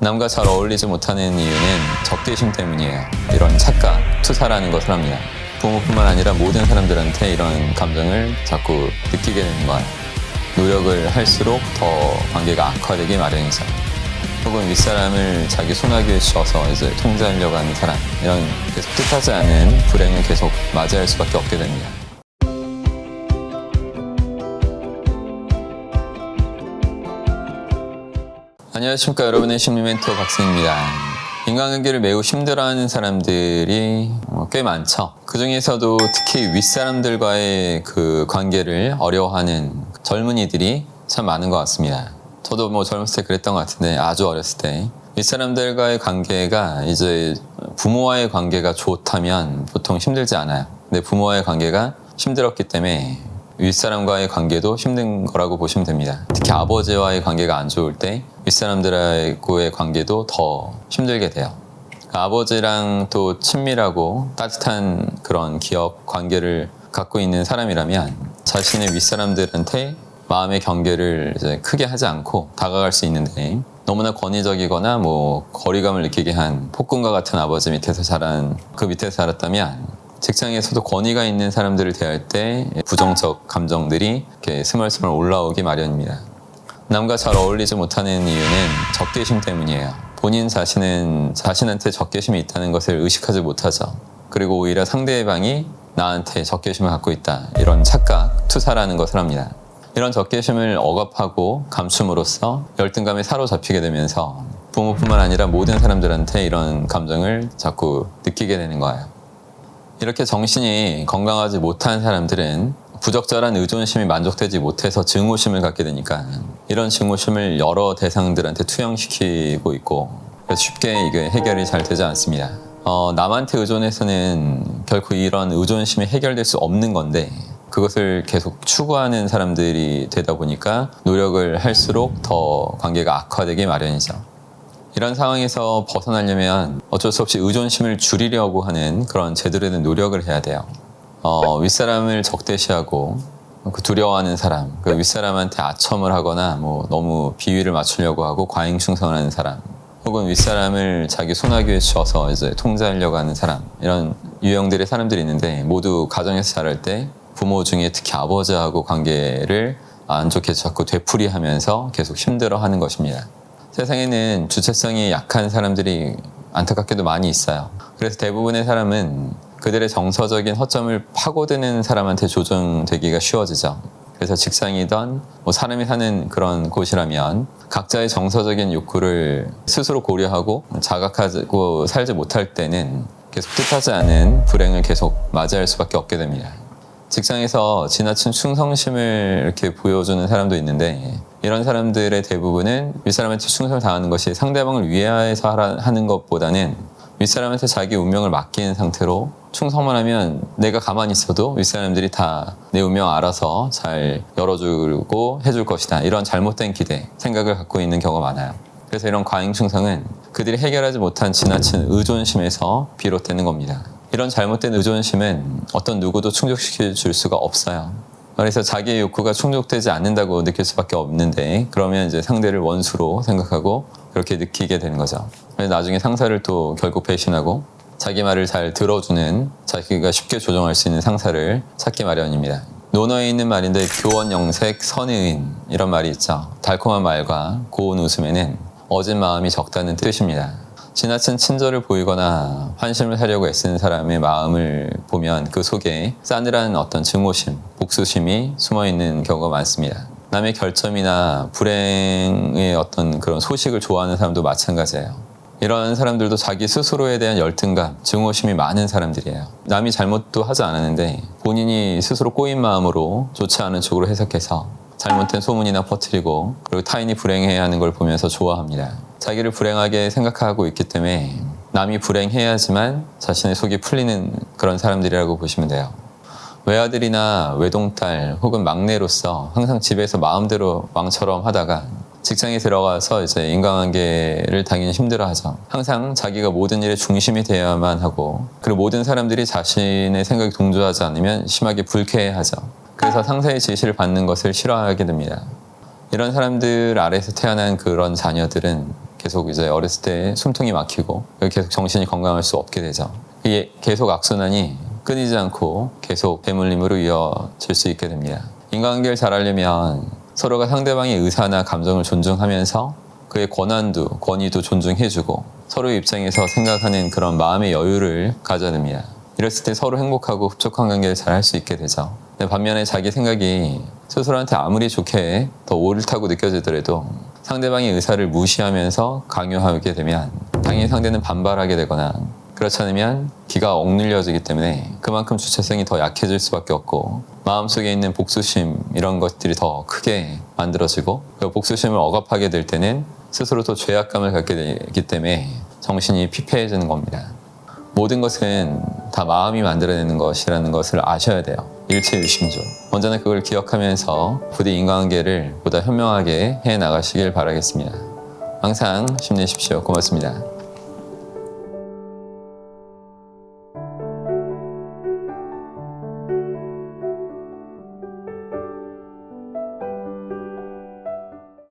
남과 잘 어울리지 못하는 이유는 적대심 때문이에요. 이런 착각, 투사라는 것을 합니다. 부모뿐만 아니라 모든 사람들한테 이런 감정을 자꾸 느끼게 되는 거예요. 노력을 할수록 더 관계가 악화되기 마련이죠. 혹은 윗사람을 자기 손아귀에 쥐어서 이제 통제하려고 하는 사람 이런 계속 뜻하지 않은 불행을 계속 맞이할 수밖에 없게 됩니다. 안녕하십니까 여러분의 심리 멘토 박승입니다. 인간관계를 매우 힘들어하는 사람들이 어, 꽤 많죠. 그 중에서도 특히 윗사람들과의 그 관계를 어려워하는 젊은이들이 참 많은 것 같습니다. 저도 뭐 젊었을 때 그랬던 것 같은데 아주 어렸을 때 윗사람들과의 관계가 이제 부모와의 관계가 좋다면 보통 힘들지 않아요. 근데 부모와의 관계가 힘들었기 때문에 윗사람과의 관계도 힘든 거라고 보시면 됩니다. 특히 아버지와의 관계가 안 좋을 때 윗사람들과의 관계도 더 힘들게 돼요. 아버지랑 또 친밀하고 따뜻한 그런 기억 관계를 갖고 있는 사람이라면 자신의 윗사람들한테 마음의 경계를 크게 하지 않고 다가갈 수 있는데 너무나 권위적이거나 뭐 거리감을 느끼게 한 폭군과 같은 아버지 밑에서 자란 그 밑에서 자랐다면 직장에서도 권위가 있는 사람들을 대할 때 부정적 감정들이 이렇게 스멀스멀 올라오기 마련입니다. 남과 잘 어울리지 못하는 이유는 적개심 때문이에요. 본인 자신은 자신한테 적개심이 있다는 것을 의식하지 못하죠. 그리고 오히려 상대방이 나한테 적개심을 갖고 있다. 이런 착각, 투사라는 것을 합니다. 이런 적개심을 억압하고 감춤으로써 열등감에 사로잡히게 되면서 부모뿐만 아니라 모든 사람들한테 이런 감정을 자꾸 느끼게 되는 거예요. 이렇게 정신이 건강하지 못한 사람들은 부적절한 의존심이 만족되지 못해서 증오심을 갖게 되니까 이런 증오심을 여러 대상들한테 투영시키고 있고 쉽게 이게 해결이 잘 되지 않습니다. 어, 남한테 의존해서는 결코 이런 의존심이 해결될 수 없는 건데 그것을 계속 추구하는 사람들이 되다 보니까 노력을 할수록 더 관계가 악화되기 마련이죠. 이런 상황에서 벗어나려면 어쩔 수 없이 의존심을 줄이려고 하는 그런 제대로 된 노력을 해야 돼요. 어, 윗사람을 적대시하고 그 두려워하는 사람, 그 윗사람한테 아첨을 하거나 뭐 너무 비위를 맞추려고 하고 과잉 충성하는 사람, 혹은 윗사람을 자기 손아귀에 쥐어서 이제 통제하려고 하는 사람 이런 유형들의 사람들이 있는데 모두 가정에서 자랄 때 부모 중에 특히 아버지하고 관계를 안 좋게 자꾸 되풀이하면서 계속 힘들어하는 것입니다. 세상에는 주체성이 약한 사람들이 안타깝게도 많이 있어요. 그래서 대부분의 사람은 그들의 정서적인 허점을 파고드는 사람한테 조정되기가 쉬워지죠. 그래서 직장이든 뭐 사람이 사는 그런 곳이라면 각자의 정서적인 욕구를 스스로 고려하고 자각하고 살지 못할 때는 계속 뜻하지 않은 불행을 계속 맞이할 수밖에 없게 됩니다. 직장에서 지나친 충성심을 이렇게 보여주는 사람도 있는데 이런 사람들의 대부분은 윗사람한테 충성을 다하는 것이 상대방을 하라- 하는 것보다는 윗사람한테 자기 운명을 맡긴 상태로 충성만 하면 내가 가만히 있어도 윗사람들이 다 내 운명 알아서 잘 열어주고 해줄 것이다. 이런 잘못된 기대, 생각을 갖고 있는 경우가 많아요. 그래서 이런 과잉 충성은 그들이 해결하지 못한 지나친 의존심에서 비롯되는 겁니다. 이런 잘못된 의존심은 어떤 누구도 충족시켜 줄 수가 없어요. 그래서 자기의 욕구가 충족되지 않는다고 느낄 수밖에 없는데 그러면 이제 상대를 원수로 생각하고 그렇게 느끼게 되는 거죠. 나중에 상사를 또 결국 배신하고 자기 말을 잘 들어주는 자기가 쉽게 조정할 수 있는 상사를 찾기 마련입니다. 논어에 있는 말인데 교원 영색 선의인 이런 말이 있죠. 달콤한 말과 고운 웃음에는 어진 마음이 적다는 뜻입니다. 지나친 친절을 보이거나 환심을 사려고 애쓰는 사람의 마음을 보면 그 속에 싸늘한 어떤 증오심, 복수심이 숨어 있는 경우가 많습니다. 남의 결점이나 불행의 어떤 그런 소식을 좋아하는 사람도 마찬가지예요. 이런 사람들도 자기 스스로에 대한 열등감, 증오심이 많은 사람들이에요. 남이 잘못도 하지 않았는데 본인이 스스로 꼬인 마음으로 좋지 않은 쪽으로 해석해서 잘못된 소문이나 퍼뜨리고 그리고 타인이 불행해야 하는 걸 보면서 좋아합니다. 자기를 불행하게 생각하고 있기 때문에 남이 불행해야지만 자신의 속이 풀리는 그런 사람들이라고 보시면 돼요. 외아들이나 외동딸 혹은 막내로서 항상 집에서 마음대로 왕처럼 하다가 직장에 들어가서 이제 인간관계를 당연히 힘들어하죠. 항상 자기가 모든 일의 중심이 되어야만 하고 그리고 모든 사람들이 자신의 생각에 동조하지 않으면 심하게 불쾌해하죠. 그래서 상사의 지시를 받는 것을 싫어하게 됩니다. 이런 사람들 아래에서 태어난 그런 자녀들은 계속 이제 어렸을 때 숨통이 막히고 계속 정신이 건강할 수 없게 되죠. 이게 계속 악순환이 끊이지 않고 계속 대물림으로 이어질 수 있게 됩니다. 인간관계를 잘하려면 서로가 상대방의 의사나 감정을 존중하면서 그의 권한도 권위도 존중해주고 서로의 입장에서 생각하는 그런 마음의 여유를 가져야 됩니다. 이랬을 때 서로 행복하고 흡족한 관계를 잘 할 수 있게 되죠. 반면에 자기 생각이 스스로한테 아무리 좋게 더 옳다고 느껴지더라도 상대방의 의사를 무시하면서 강요하게 되면 당연히 상대는 반발하게 되거나 그렇지 않으면 기가 억눌려지기 때문에 그만큼 주체성이 더 약해질 수밖에 없고 마음속에 있는 복수심 이런 것들이 더 크게 만들어지고 그 복수심을 억압하게 될 때는 스스로 또 죄악감을 갖게 되기 때문에 정신이 피폐해지는 겁니다. 모든 것은 다 마음이 만들어내는 것이라는 것을 아셔야 돼요. 일체유심조. 언제나 그걸 기억하면서 부디 인간관계를 보다 현명하게 해 나가시길 바라겠습니다. 항상 힘내십시오. 고맙습니다.